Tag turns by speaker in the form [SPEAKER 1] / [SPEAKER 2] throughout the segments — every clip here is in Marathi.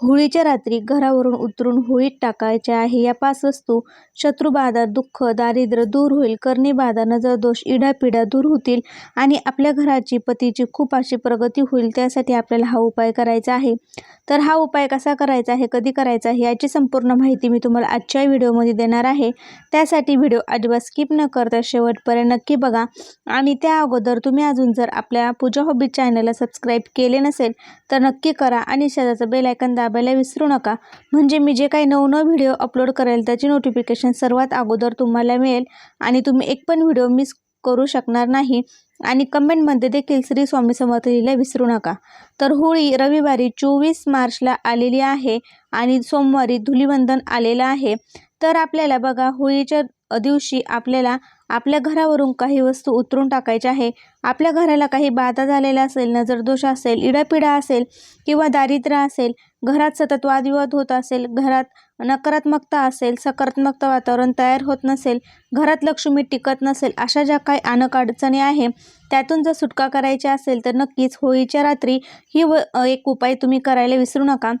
[SPEAKER 1] होळीच्या रात्री घरावरून उतरून होळीत टाकायच्या आहे. या पाच वस्तू शत्रुबाधा दुःख दारिद्र्य दूर होईल कर्णीबाधा नजरदोष इडापिडा दूर होतील आणि आपल्या घराची पतीची खूप अशी प्रगती होईल त्यासाठी आपल्याला हा उपाय करायचा आहे. तर हा उपाय कसा करायचा आहे कधी करायचा आहे याची संपूर्ण माहिती मी तुम्हाला आजच्या व्हिडिओमध्ये देणार आहे. त्यासाठी व्हिडिओ अजिबात स्किप न करता शेवटपर्यंत नक्की बघा. आणि त्या अगोदर तुम्ही अजून जर आपल्या पूजा हॉबी चॅनलला सबस्क्राईब केले नसेल तर नक्की करा आणि शेजारचं बेल आयकन दाबायला विसरू नका. म्हणजे मी जे काही नवनव व्हिडिओ अपलोड करेल त्याची नोटिफिकेशन सर्वात अगोदर तुम्हाला मिळेल आणि तुम्ही एक पण व्हिडिओ मिस करू शकणार नाही आणि कमेंटमध्ये देखील श्री स्वामी समर्थ लिहिला विसरू नका. तर होळी रविवारी चोवीस मार्चला आलेली आहे आणि सोमवारी धुलिवंदन आलेलं आहे. तर आपल्याला बघा होळीच्या दिवशी आपल्याला आपल्या घरावरून काही वस्तू उतरून टाकायच्या आहे. आपल्या घराला काही बाधा झालेला असेल नजरदोष असेल इडापिडा असेल किंवा दारिद्र्य असेल घरात सतत वादविवाद होत असेल घरात नकारात्मकता असेल सकारात्मकता वातावरण तयार होत नसेल घरात लक्ष्मी टिकत नसेल अशा ज्या काही अनक अडचणी आहे त्यातून जर सुटका करायची असेल तर नक्कीच होळीच्या रात्री ही व एक उपाय तुम्ही करायला विसरू नका.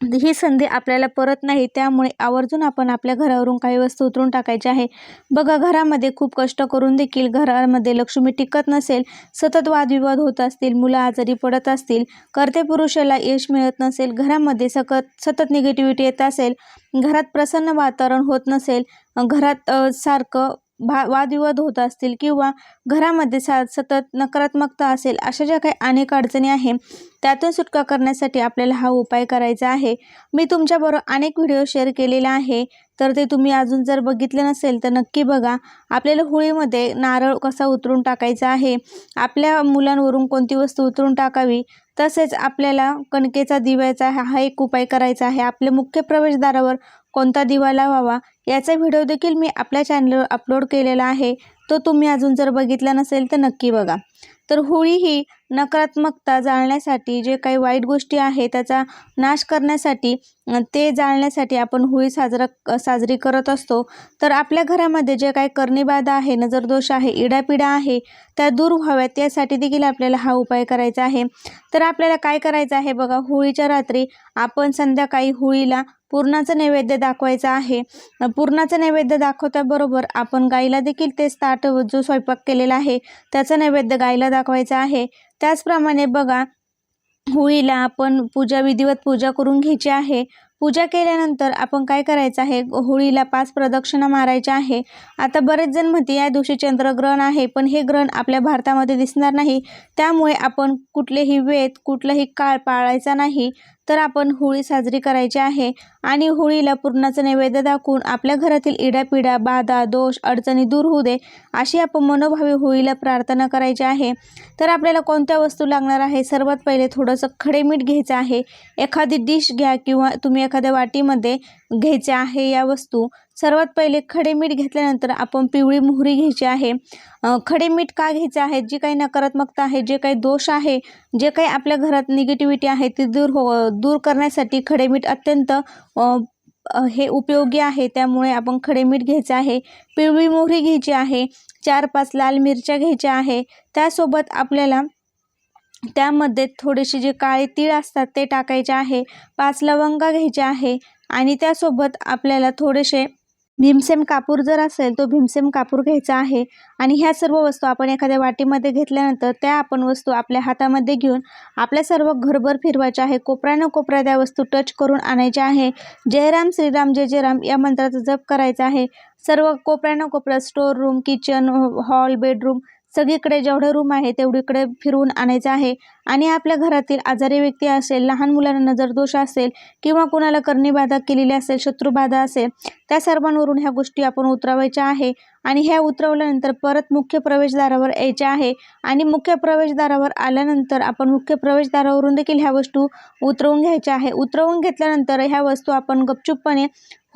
[SPEAKER 1] ही संधी आपल्याला परत नाही त्यामुळे आवर्जून आपण आपल्या घरावरून काही वस्तू उतरून टाकायच्या आहे. बघा घरामध्ये खूप कष्ट करून देखील घरामध्ये लक्ष्मी टिकत नसेल सतत वादविवाद होत असतील मुलं आजारी पडत असतील कर्ते पुरुषाला यश मिळत नसेल घरामध्ये सकत सतत निगेटिव्हिटी येत असेल घरात प्रसन्न वातावरण होत नसेल घरात सारखं भा वादविवाद होत असतील किंवा घरामध्ये सा सतत नकारात्मकता असेल अशा ज्या काही अनेक अडचणी आहे त्यातून सुटका करण्यासाठी आपल्याला हा उपाय करायचा आहे. मी तुमच्याबरोबर अनेक व्हिडिओ शेअर केलेले आहे तर ते तुम्ही अजून जर बघितले नसेल तर नक्की बघा. आपल्याला होळीमध्ये नारळ कसा उतरून टाकायचा आहे आपल्या मुलांवरून कोणती वस्तू उतरून टाकावी तसेच आपल्याला कणकेचा दिव्याचा हा हा एक उपाय करायचा आहे. आपल्या मुख्य प्रवेशद्वारावर कोणता दिवा लावावा याचा व्हिडिओ देखील मी आपल्या चॅनलवर अपलोड केलेला आहे. तो तुम्ही अजून जर बघितला नसेल तर नक्की बघा. तर होळी ही नकारात्मकता जाळण्यासाठी जे काही वाईट गोष्टी आहे त्याचा नाश करण्यासाठी ते जाळण्यासाठी आपण होळी साजरा साजरी करत असतो. तर आपल्या घरामध्ये जे काही कर्णीबाधा आहे नजरदोष आहे इडापिडा आहे त्या दूर व्हाव्यात यासाठी देखील आपल्याला हा उपाय करायचा आहे. तर आपल्याला काय करायचं आहे बघा होळीच्या रात्री आपण संध्याकाळी होळीला पूर्णाचं नैवेद्य दाखवायचं आहे. अ, पूर्णाचं नैवेद्य दाखवल्याबरोबर आपण गाईला देखील तेच ताट जो स्वयंपाक केलेला आहे त्याचं नैवेद्य गाईला दाखवायचं आहे. त्याचप्रमाणे बघा होळीला आपण पूजा विधिवत पूजा करून घ्यायची आहे. पूजा केल्यानंतर आपण काय करायचं आहे? होळीला पाच प्रदक्षिणा मारायच्या आहे. आता बरेच जण म्हणते या दिवशी चंद्रग्रहण आहे पण हे ग्रहण आपल्या भारतामध्ये दिसणार नाही. त्यामुळे आपण कुठलेही वेद कुठलाही काळ पाळायचा नाही. तर आपण होळी साजरी करायची आहे आणि होळीला पूर्णाचं नैवेद्य दाखवून आपल्या घरातील इडापिडा बाधा दोष अडचणी दूर होऊ दे अशी आपण मनोभावी होळीला प्रार्थना करायची आहे. तर आपल्याला कोणत्या वस्तू लागणार आहे? सर्वात पहिले थोडंसं खडे मीठ घ्यायचं आहे. एखादी डिश घ्या किंवा तुम्ही एखाद्या वाटीमध्ये घ्यायचे आहे या वस्तू. सर्वात पहिले खडे मीठ घेतल्यानंतर आपण पिवळी मोहरी घ्यायची आहे. खडे मीठ का घ्यायचं आहे? जी काही नकारात्मकता आहे जे काही दोष आहे जे काही आपल्या घरात निगेटिव्हिटी आहे ती दूर हो दूर करण्यासाठी खडे मीठ अत्यंत हे उपयोगी आहे. त्यामुळे आपण खडे मीठ घ्यायचं आहे पिवळी मोहरी घ्यायची आहे चार पाच लाल मिरच्या घ्यायच्या आहे. त्यासोबत आपल्याला त्यामध्ये थोडेसे जे काळे तीळ असतात ते टाकायचे आहे. पाच लवंगा घ्यायच्या आहे आणि त्यासोबत आपल्याला थोडेसे भीमसेम कापूर जर असेल तो भीमसेम कापूर घ्यायचा आहे. आणि ह्या सर्व वस्तू आपण एखाद्या वाटीमध्ये घेतल्यानंतर त्या आपण वस्तू आपल्या हातामध्ये घेऊन आपल्या सर्व घरभर फिरवायच्या आहे. कोपऱ्यानं कोपऱ्या त्या वस्तू टच करून आणायच्या आहे. जयराम श्रीराम जय जयराम या मंत्राचा जप करायचा आहे. सर्व कोपऱ्यानं कोपऱ्यात store room kitchen hall bedroom सगळीकडे जेवढे रूम आहे तेवढीकडे फिरवून आणायचं आहे. आणि आपल्या घरातील आजारी व्यक्ती असेल लहान मुलांना नजरदोष असेल किंवा कुणाला कर्णीबाधा केलेली असेल शत्रुबाधा असेल त्या सर्वांवरून ह्या गोष्टी आपण उतरवायच्या आहे. आणि ह्या उतरवल्यानंतर परत मुख्य प्रवेशद्वारावर यायचे आहे. आणि मुख्य प्रवेशद्वारावर आल्यानंतर आपण मुख्य प्रवेशद्वारावरून देखील ह्या वस्तू उतरवून घ्यायच्या आहे. उतरवून घेतल्यानंतर ह्या वस्तू आपण गपचूपपणे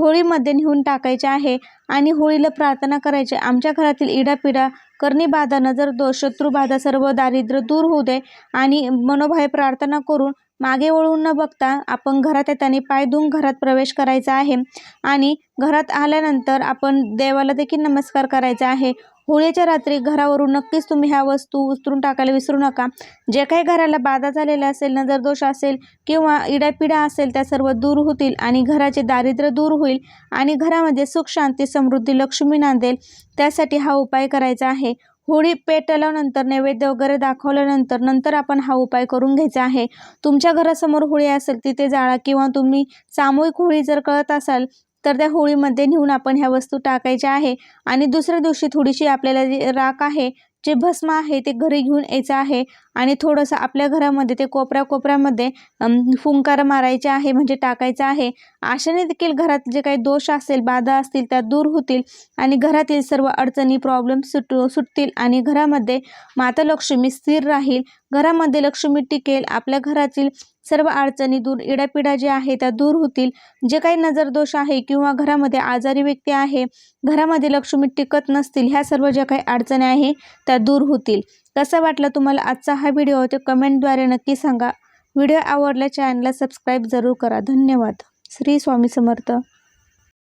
[SPEAKER 1] होळीमध्ये नेऊन टाकायचे आहे आणि होळीला प्रार्थना करायची. आमच्या घरातील इडापिडा करणी बाधा नजर दोष शत्रुबाधा सर्व दारिद्र्य दूर होऊ दे आणि मनोभावे प्रार्थना करून मागे वळून न बघता आपण घरात येताना पाय धुवून घरात प्रवेश करायचा आहे. आणि घरात आल्यानंतर आपण देवाला देखील नमस्कार करायचा आहे. होळीच्या रात्री घरावरून नक्कीच तुम्ही ह्या वस्तू उचलून टाकायला विसरू नका. जे काही घराला बाधा झालेला असेल नजरदोष असेल किंवा इडापिडा असेल त्या सर्व दूर होतील आणि घराचे दारिद्र्य दूर होईल आणि घरामध्ये सुख शांती समृद्धी लक्ष्मी नांदेल त्यासाठी हा उपाय करायचा आहे. होळी पेटल्यानंतर नैवेद्य वगैरे दाखवल्यानंतर नंतर आपण हा उपाय करून घ्यायचा आहे. तुमच्या घरासमोर होळी असेल तिथे जाळा किंवा तुम्ही सामूहिक होळी जर कळत असाल तर त्या होळीमध्ये नेऊन आपण ह्या वस्तू टाकायच्या आहे. आणि दुसऱ्या दिवशी थोडीशी आपल्याला जी राख आहे जे भस्म आहे ते घरी घेऊन यायचं आहे. आणि थोडंसं आपल्या घरामध्ये ते कोपऱ्या कोपऱ्यामध्ये फुंकार मारायचे आहे म्हणजे टाकायचं आहे. अशाने देखील घरात जे काही दोष असेल बाधा असतील त्या दूर होतील आणि घरातील सर्व अडचणी प्रॉब्लेम सुट सुटतील आणि घरामध्ये माता लक्ष्मी स्थिर राहील. घरामध्ये लक्ष्मी टिकेल आपल्या घरातील सर्व अडचणी दूर इडापिडा जे आहे त्या दूर होतील. जे काही नजरदोष आहे किंवा घरामध्ये आजारी व्यक्ती आहे घरामध्ये लक्ष्मी टिकत नसतील ह्या सर्व ज्या काही अडचणी आहे त्या दूर होतील. कसा वाटला तुम्हाला आजचा हा व्हिडिओ ते कमेंटद्वारे नक्की सांगा. व्हिडिओ आवडल्या चॅनलला सबस्क्राईब जरूर करा. धन्यवाद. श्री स्वामी समर्थ.